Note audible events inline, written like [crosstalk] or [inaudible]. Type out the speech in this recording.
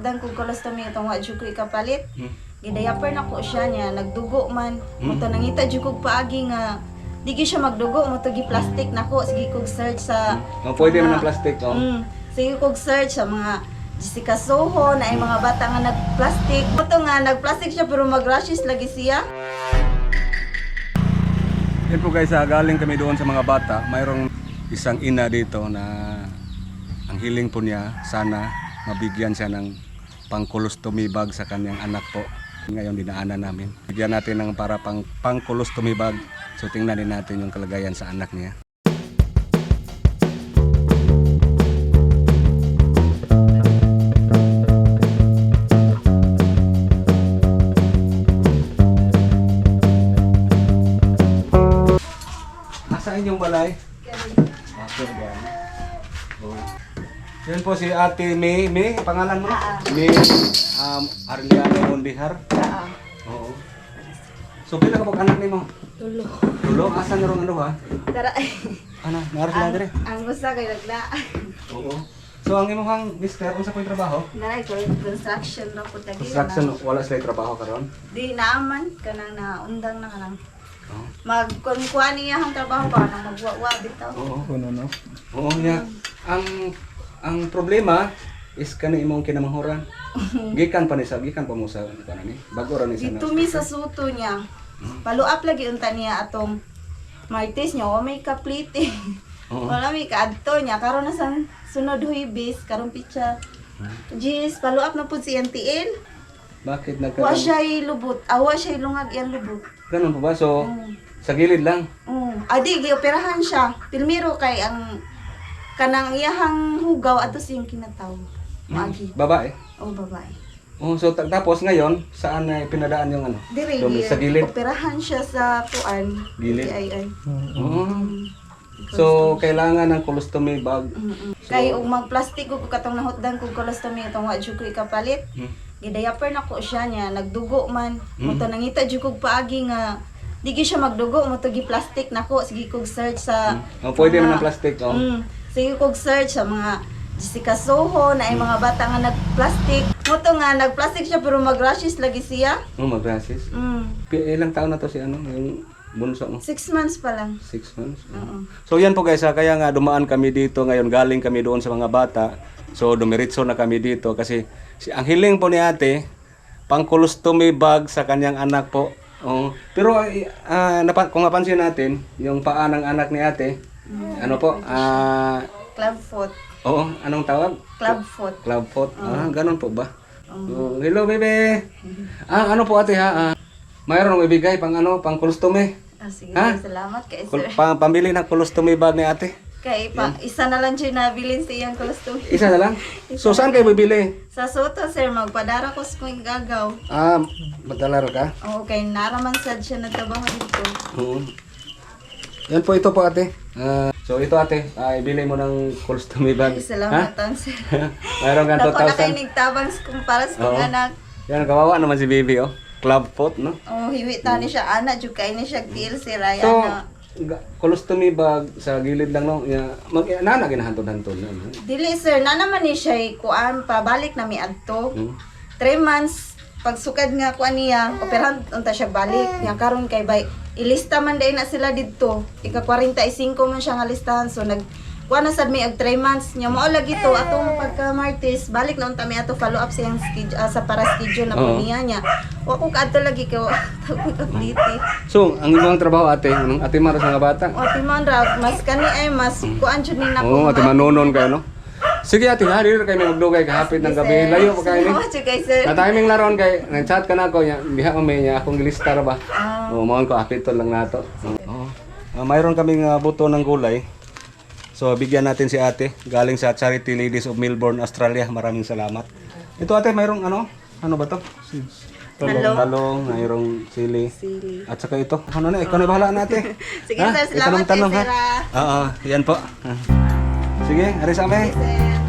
nahutdan kog colostomy itong wa jud ko ikapalit. Hmm. Gidayaper na ko siya niya, nagdugo man. Hmm. Moto nangita jud kog paagi nga di siya magdugo, moto gi plastic nako. Sige kog search sa Oh, pwede man ng plastic, oh. Mm, sige kog search sa mga Jessica Soho na ay mga bata nga nag-plastic. Moto nga nag-plastic siya pero mag-rashes lagi siya. Yan po guys, ah, galing kami doon sa mga bata. Mayroong isang ina dito na ang hiling po niya, sana mabigyan siya ng pang-colostomy bag sa kanyang anak po. Ngayon dinaanan namin. Bigyan natin ng para pang pang-colostomy bag. So tingnan din natin yung kalagayan sa anak niya. Nasaan yung balay? Okay, yan. Oh. Yan po si Ate May. May, pangalan mo? Ah, ah. May um, Arliana Mondihar. Ah, Oo. So, pila ka pag anak ni mo? tulo. Tulo? Asa na rin ano ha? Tara. Ano? Naras lang dire? ang gusto kay nagla. Oo. So, ang imong mister, kung sa po yung trabaho? Naray ko construction ra po tagi. Construction, wala sila yung trabaho karon. Di naaman kanang naundang na kanang Oo. mag kung kuha niya ang trabaho ba nang magwa-wa bitaw. Oo. no? Oo, niya. Ang ang problema is kani imong kinamanghuran. [laughs] Gikan pa ni sa gikan pa mo sa ni. Bago ra ni sa Dito mi sa suto niya. Paluap lagi unta niya atong martes niya wa may kaplite. Oo. [laughs] Wala may kaadto niya karon na sa sunod huibis karon pitsa. Jis, paluap na pud si NTL. Bakit Wa nagkaroon? siya lubot. Awa siya lungag iyang lubot. Ganun pa ba? So, Mm. sa gilid lang. Mm. Adi, gioperahan siya. Pilmiro kay ang kanang iyahang hugaw ato siyang kinataw. Magi. Babae. O babae. Oh, so ta- tapos ngayon, saan na pinadaan yung ano? Dire, Doon sa gilid. operahan siya sa kuan. Gilid? Ay, ay. Oh. So, kailangan ng colostomy bag. Mm-mm. Kay ug mag-plastic ko katong nahutdan kog colostomy itong wa jud ko ikapalit. Hmm. Gidayaper na ko siya niya, nagdugo man. Hmm. Moto nangita jud kog paagi nga di gyud siya magdugo, moto gi plastic nako. Sige kog search sa Oh, pwede mga- man ng plastic, oh. Mm. Sige kog search sa mga Jessica Soho na ay mga bata nga nag-plastic. Nga nag-plastic siya pero mag-rashes lagi siya. Oh, mag-rashes. Mm. Ilang taon na to si ano, yung bunso mo? Six months pa lang. Six months. Oo. So yan po guys, ah, kaya nga dumaan kami dito ngayon, galing kami doon sa mga bata. So dumiritso na kami dito kasi si, ang hiling po ni ate, pang colostomy bag sa kanyang anak po. Oh, pero ah, napa- kung napansin natin, yung paa ng anak ni ate, ano po, ah, Club foot. oo, anong tawag? Club foot. Club foot. Ah, ganun po ba? Oh, hello, bebe. Ah, ano po ate ha? Ah, mayroon ibigay pang ano, pang colostomy. Ah, sige, Ha? salamat kay Kul- sir. pa- pambili ng colostomy bag ni ate. Kay pa, isa na lang siya nabilin sa iyang colostomy. Isa na lang? [laughs] So, saan kayo bibili? Sa Soto, sir, magpadara ko sa kong gagaw. Ah, matalar ka? Oo, kay naraman sad siya nagtrabaho dito. Oo. Yan po ito po ate. Ah, so ito ate, ah, ibili mo ng colostomy bag. Ay, salamat tan sir. [laughs] Mayroon kang Dako na kay 2,000. nigtabang sa kong para sa kong anak. Yan, kawawa naman si baby oh. Club foot, no? Oh, hiwi ta ni siya ana jud kay ni siya TLC ray So, ana. ga- colostomy bag sa gilid lang no. Ya, mag ginahantod-hantod na. no? Dili sir, na naman ni siya kuan pabalik na mi adto. Hmm. 3 months pagsukad nga kuan niya, operahan unta siya balik. Nga karon kay bay ilista man day na sila didto. Ika 45 man siya nga listahan so nag kuan na sad mi ag 3 months nya mao lagi to atong pagka Martes balik na unta mi ato follow up siyang schedule sa para schedule na po niya nya. Wa ko kadto lagi kay wa ko complete. So, ang imong trabaho ate, anong ate maras mga bata? O timon ra mas kani ay mas kuan jud ni nako. Oo, ate manonon kayo no. Sige ate, hari kayo may magdugay kahapit ng gabi. Layo pa kayo. Salamat kay sir. Na timing laron kay nag-chat ka na ako nya, diha mo may nya akong gilistar ba. Ah. Oo, maon ko apit to lang nato. Oo. Ah, mayroon kaming ah, buto ng gulay. So bigyan natin si ate galing sa Charity Ladies of Melbourne, Australia. Maraming salamat. Ito ate, mayroong ano? Ano ba to? Talong. Talong, mayroong sili. Sili. At saka ito. Ano na, ikaw na bahala natin. [laughs] Sige, sir. Salamat tanong kay ha. ah. Oo, yan po. Ah. Sige, aris ame. Sir.